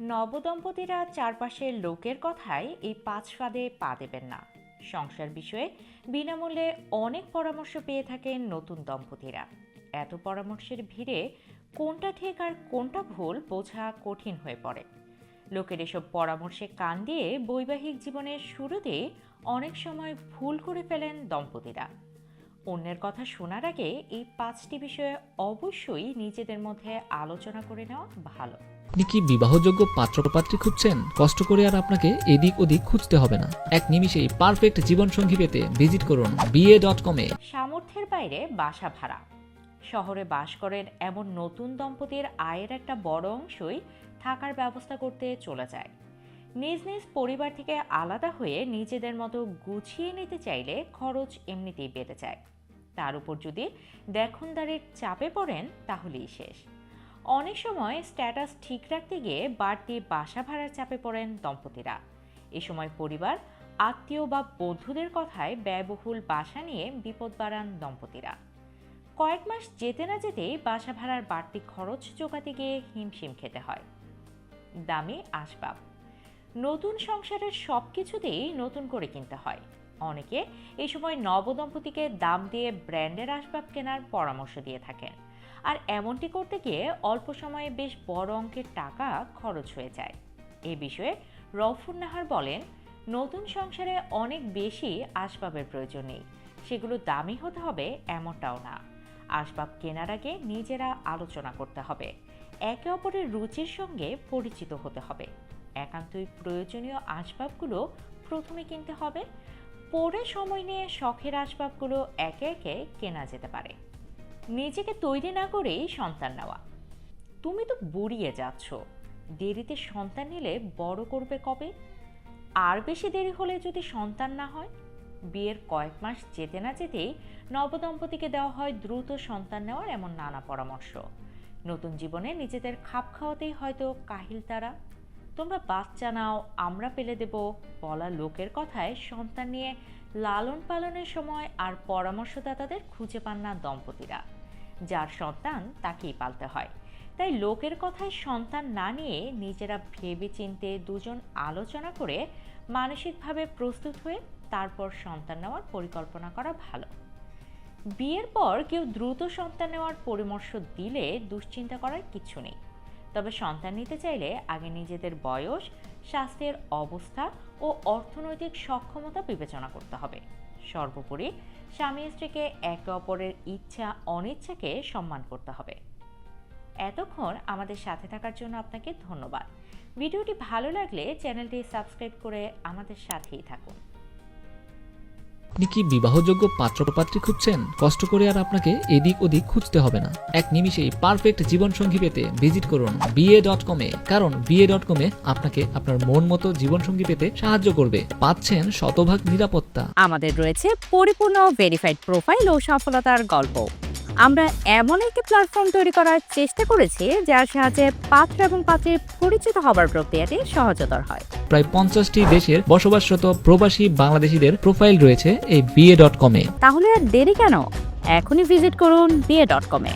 নবদম্পতিরা চারপাশের লোকের কথায় এই পাঁচ ফাঁদে পা দেবেন না। সংসার বিষয়ে বিনামূল্যে অনেক পরামর্শ পেয়ে থাকেন নতুন দম্পতিরা। এত পরামর্শের ভিড়ে কোনটা ঠিক আর কোনটা ভুল বোঝা কঠিন হয়ে পড়ে। লোকের এসব পরামর্শে কান দিয়ে বৈবাহিক জীবনের শুরুতে অনেক সময় ভুল করে ফেলেন দম্পতিরা। অন্যের কথা শোনার আগে এই পাঁচটি বিষয়ে অবশ্যই নিজেদের মধ্যে আলোচনা করে নেওয়া ভালো। আপনি কি বিবাহযোগ্য পাত্রপাত্রী খুঁজছেন? কষ্ট করে আর আপনাকে এদিক ওদিক খুঁজতে হবে না। এক নিমিষেই পারফেক্ট জীবনসঙ্গী পেতে ভিজিট করুন বিএ ডট কমে। সামর্থ্যের বাইরে বাসা ভাড়া। শহরে বাস করেন এমন নতুন দম্পতির আয়ের একটা বড় অংশই থাকার ব্যবস্থা করতে চলে যায়। নিজ নিজ পরিবার থেকে আলাদা হয়ে নিজেদের মতো গুছিয়ে নিতে চাইলে খরচ এমনিতেই বেড়ে যায়। তার উপর যদি দেখনদারির চাপে পড়েন, তাহলেই শেষ। অনেক সময় স্ট্যাটাস ঠিক রাখতে গিয়ে বাড়তি বাসা ভাড়ার চাপে পড়েন দম্পতিরা। এ সময় পরিবার, আত্মীয় বা বন্ধুদের কথায় ব্যয়বহুল বাসা নিয়ে বিপদ বাড়ান দম্পতিরা। কয়েক মাস যেতে না যেতেই বাসা ভাড়ার বাড়তি খরচ জোগাতে গিয়ে হিমশিম খেতে হয়। দামি আসবাব। নতুন সংসারের সব কিছুতেই নতুন করে কিনতে হয়। অনেকে এই সময় নবদম্পতিকে দাম দিয়ে ব্র্যান্ডের আসবাব কেনার পরামর্শ দিয়ে থাকেন। আর এমনটি করতে গিয়ে অল্প সময়ে বেশ বড় অঙ্কের টাকা খরচ হয়ে যায়। এ বিষয়ে রফুর নাহার বলেন, নতুন সংসারে অনেক বেশি আসবাবের প্রয়োজন নেই। সেগুলো দামি হতে হবে এমনটাও না। আসবাব কেনার আগে নিজেরা আলোচনা করতে হবে। একে অপরের রুচির সঙ্গে পরিচিত হতে হবে। একান্তই প্রয়োজনীয় আসবাবগুলো প্রথমে কিনতে হবে। পরে সময় নিয়ে শখের আসবাবগুলো একে একে কেনা যেতে পারে। নিজেকে তৈরি না করেই সন্তান নেওয়া। তুমি তো বুড়িয়ে যাচ্ছ। দেরিতে সন্তান নিলে বড় করবে কবে? আর বেশি দেরি হলে যদি সন্তান না হয়? বিয়ের কয়েক মাস যেতে না যেতেই নবদম্পতিকে দেওয়া হয় দ্রুত সন্তান নেওয়ার এমন নানা পরামর্শ। নতুন জীবনে নিজেদের খাপ খাওয়াতেই হয়তো কাহিল তারা। তোমরা বাচ্চা নাও, আমরা পেলে দেব। বলা লোকের কথায় সন্তান নিয়ে লালন পালনের সময় আর পরামর্শদাতাদের খুঁজে পান না দম্পতিরা। যার সন্তান তাকেই পালতে হয়। তাই লোকের কথায় সন্তান না নিয়ে নিজেরা ভেবে চিনতে দুজন আলোচনা করে মানসিকভাবে প্রস্তুত হয়ে তারপর সন্তান নেওয়ার পরিকল্পনা করা ভালো। বিয়ের পর কেউ দ্রুত সন্তান নেওয়ার পরামর্শ দিলে দুশ্চিন্তা করার কিছু নেই। তবে সন্তান নিতে চাইলে আগে নিজেদের বয়স, স্বাস্থ্যের অবস্থা ও অর্থনৈতিক সক্ষমতা বিবেচনা করতে হবে। সর্বোপরি স্বামী স্ত্রীকে একে অপরের ইচ্ছা, অনিচ্ছাকে সম্মান করতে হবে। এতক্ষণ আমাদের সাথে থাকার জন্য আপনাকে ধন্যবাদ। ভিডিওটি ভালো লাগলে চ্যানেলটি সাবস্ক্রাইব করে আমাদের সাথেই থাকুন। আপনি কি বিবাহযোগ্য পাত্রপাত্রী খুঁজছেন? কষ্ট করে আর আপনাকে এদিক ওদিক খুঁজতে হবে না। এক নিমিষেই পারফেক্ট জীবনসঙ্গী পেতে ভিজিট করুন বিএ ডট কমে, কারণ বিএ ডট কমে আপনাকে আপনার মন মতো জীবনসঙ্গী পেতে সাহায্য করবে। পাচ্ছেন শতভাগ নিরাপত্তা। আমাদের রয়েছে পরিপূর্ণ ভেরিফাইড প্রোফাইল ও সফলতার গল্প। আমরা এমন একটি প্ল্যাটফর্ম তৈরি করার চেষ্টা করেছি, যার সাহায্যে পাত্র এবং পাত্রীর পরিচিত হবার প্রক্রিয়াটি সহজতর হয়। প্রায় পঞ্চাশটি দেশের বসবাসরত প্রবাসী বাংলাদেশিদের প্রোফাইল রয়েছে এই বিএ ডট কমে তাহলে আর দেরি কেন? এখনই ভিজিট করুন বিএ ডট কমে